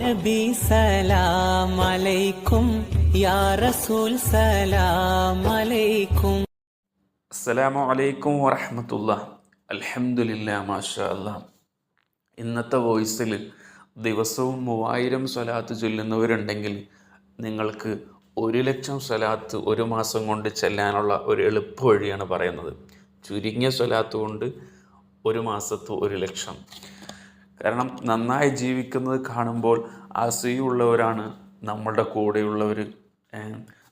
നബി സലാം യാ റസൂൽ സലാം അസ്സലാമു അലൈക്കും വറഹമത്തുള്ള. അൽഹംദുലില്ലാ മാഷാ ഇന്നത്തെ വോയിസിൽ ദിവസവും മൂവായിരം സ്വലാത്ത് ചൊല്ലുന്നവരുണ്ടെങ്കിൽ നിങ്ങൾക്ക് ഒരു ലക്ഷം സ്വലാത്ത് ഒരു മാസം കൊണ്ട് ചെല്ലാനുള്ള ഒരു എളുപ്പ വഴിയാണ് പറയുന്നത്. ചുരുങ്ങിയ സ്വലാത്ത് കൊണ്ട് ഒരു മാസത്ത് ഒരു ലക്ഷം. കാരണം നന്നായി ജീവിക്കുന്നത് കാണുമ്പോൾ അസൂയുള്ളവരാണ് നമ്മളുടെ കൂടെയുള്ളവർ.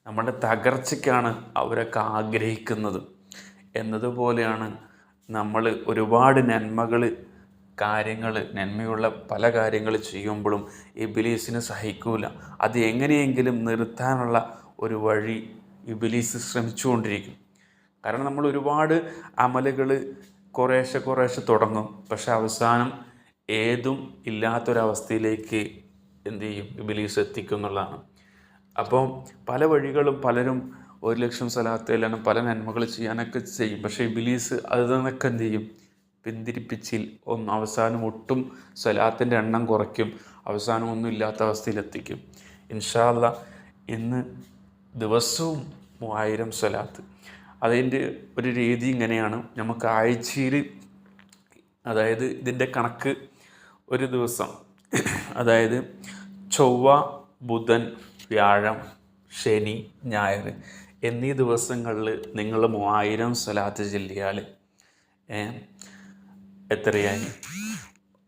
നമ്മുടെ തകർച്ചയ്ക്കാണ് അവരൊക്കെ ആഗ്രഹിക്കുന്നത്. എന്നതുപോലെയാണ് നമ്മൾ ഒരുപാട് നന്മകൾ കാര്യങ്ങൾ നന്മയുള്ള പല കാര്യങ്ങൾ ചെയ്യുമ്പോഴും ഇബിലീസിന് സഹിക്കൂല. അത് എങ്ങനെയെങ്കിലും നിർത്താനുള്ള ഒരു വഴി ഇബിലീസ് ശ്രമിച്ചുകൊണ്ടിരിക്കും. കാരണം നമ്മൾ ഒരുപാട് അമലുകൾ കുറേശ്ശെ കുറേശ്ശെ തുടങ്ങും. പക്ഷെ അവസാനം ഏതും ഇല്ലാത്തൊരവസ്ഥയിലേക്ക് എന്ത് ചെയ്യും ഇബിലീസ് എത്തിക്കും എന്നുള്ളതാണ് അപ്പോൾ പല വഴികളും പലരും ഒരു ലക്ഷം സ്ഥലത്തേലാണ് പല നന്മകൾ ചെയ്യാനൊക്കെ ചെയ്യും. പക്ഷേ ഇബിലീസ് അത് നിന്നൊക്കെ എന്ത് ചെയ്യും? പിന്തിരിപ്പിച്ചിൽ ഒന്ന് അവസാനം ഒട്ടും സ്വലാത്തിന്റെ എണ്ണം കുറയ്ക്കും. അവസാനം ഒന്നും ഇല്ലാത്ത അവസ്ഥയിലെത്തിക്കും ഇൻഷാല്ല ഇന്ന് ദിവസവും മൂവായിരം സ്വലാത്ത്. അതിന്റെ ഒരു രീതി ഇങ്ങനെയാണ്. നമുക്ക് ആഴ്ചയിൽ അതായത് ഇതിന്റെ കണക്ക് ഒരു ദിവസം. അതായത് ചൊവ്വ ബുധൻ വ്യാഴം ശനി ഞായർ എന്നീ ദിവസങ്ങളിൽ നിങ്ങൾ മൂവായിരം സ്വലാത്ത് ചെല്ലിയാൽ എത്രയായി?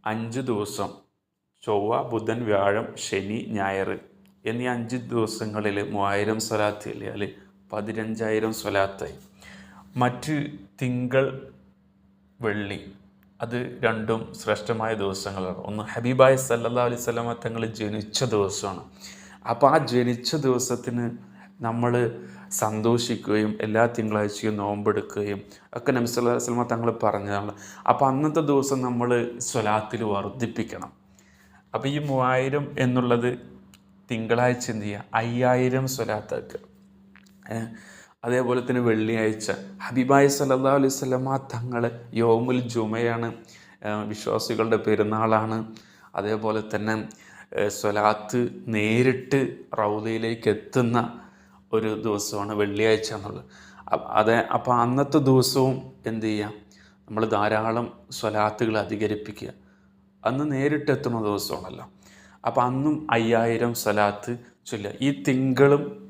അഞ്ച് ദിവസം. ചൊവ്വ ബുധൻ വ്യാഴം ശനി ഞായർ എന്നീ അഞ്ച് ദിവസങ്ങളിൽ മൂവായിരം സ്വലാത്ത് ചെല്ലിയാൽ പതിനഞ്ചായിരം സ്വലാത്തായി. മറ്റ് തിങ്കൾ വെള്ളി അത് രണ്ടും ശ്രേഷ്ഠമായ ദിവസങ്ങളാണ്. ഒന്ന് ഹബീബായ സല്ലാ അലൈഹി സ്വലമ തങ്ങൾ ജനിച്ച ദിവസമാണ്. അപ്പോൾ ആ ജനിച്ച ദിവസത്തിന് നമ്മൾ സന്തോഷിക്കുകയും എല്ലാ തിങ്കളാഴ്ചയും നോമ്പെടുക്കുകയും ഒക്കെ നബി സല്ലാ വസ്ലമ തങ്ങൾ പറഞ്ഞതാണ്. അപ്പോൾ അന്നത്തെ ദിവസം നമ്മൾ സ്വലാത്തിൽ വർദ്ധിപ്പിക്കണം. അപ്പോൾ ഈ മൂവായിരം എന്നുള്ളത് തിങ്കളാഴ്ച എന്ത് ചെയ്യുക? അയ്യായിരം സ്വലാത്താക്കുക അതേപോലെ തന്നെ വെള്ളിയാഴ്ച. ഹബീബായ സല്ലാ അലൈഹി സ്വലമ തങ്ങൾ യോമുൽ ജുമയാണ്. വിശ്വാസികളുടെ പെരുന്നാളാണ്. അതേപോലെ തന്നെ സ്വലാത്ത് നേരിട്ട് റൗദയിലേക്ക് എത്തുന്ന ഒരു ദിവസമാണ് വെള്ളിയാഴ്ച എന്നുള്ളത്. അതെ അപ്പോൾ അന്നത്തെ ദിവസവും എന്ത് ചെയ്യാം? നമ്മൾ ധാരാളം സ്വലാത്തുകൾ അധികരിപ്പിക്കുക. അന്ന് നേരിട്ട് എത്തുന്ന ദിവസമാണല്ലോ. അപ്പോൾ അന്നും അയ്യായിരം സ്വലാത്ത് ചൊല്ലുക. ഈ തിങ്കളും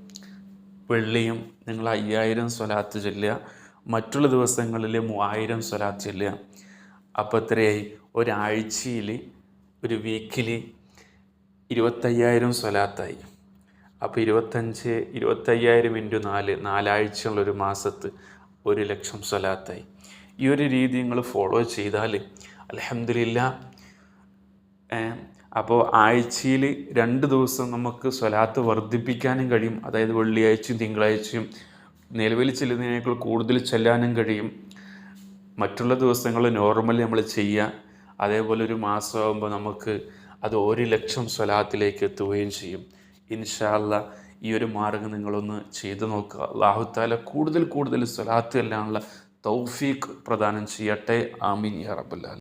വെള്ളിയും നിങ്ങൾ അയ്യായിരം സ്വലാത്ത് ചെല്ലുക. മറ്റുള്ള ദിവസങ്ങളിൽ മൂവായിരം സ്വലാത്ത് ചെല്ലുക. അപ്പോൾ എത്രയായി? ഒരാഴ്ചയിൽ ഒരു വീക്കിൽ ഇരുപത്തയ്യായിരം സ്വലാത്തായി. അപ്പോൾ ഇരുപത്തഞ്ച് ഇരുപത്തയ്യായിരം ഇന്റു നാല് നാലാഴ്ചയുള്ള ഒരു മാസത്ത് ഒരു ലക്ഷം സ്വലാത്തായി. ഈ ഒരു രീതി നിങ്ങൾ ഫോളോ ചെയ്താൽ അലഹമില്ല അപ്പോൾ ആഴ്ചയിൽ രണ്ട് ദിവസം നമുക്ക് സ്വലാത്ത് വർദ്ധിപ്പിക്കാനും കഴിയും. അതായത് വെള്ളിയാഴ്ചയും തിങ്കളാഴ്ചയും നിലവിൽ ചെല്ലുന്നതിനേക്കാൾ കൂടുതൽ ചെല്ലാനും കഴിയും. മറ്റുള്ള ദിവസങ്ങൾ നോർമലി നമ്മൾ ചെയ്യുക. അതേപോലെ ഒരു മാസമാകുമ്പോൾ നമുക്ക് അത് ഒരു ലക്ഷം സ്വലാത്തിലേക്ക് എത്തുകയും ചെയ്യും. ഇൻഷാല്ല ഈ ഒരു മാർഗം നിങ്ങളൊന്ന് ചെയ്തു നോക്കുക. അള്ളാഹുത്താല കൂടുതൽ കൂടുതൽ സ്വലാത്ത് എല്ലാമുള്ള തൗഫീഖ് പ്രദാനം ചെയ്യട്ടെ. ആമീൻ യാ റബ്ബുല്ലാൽ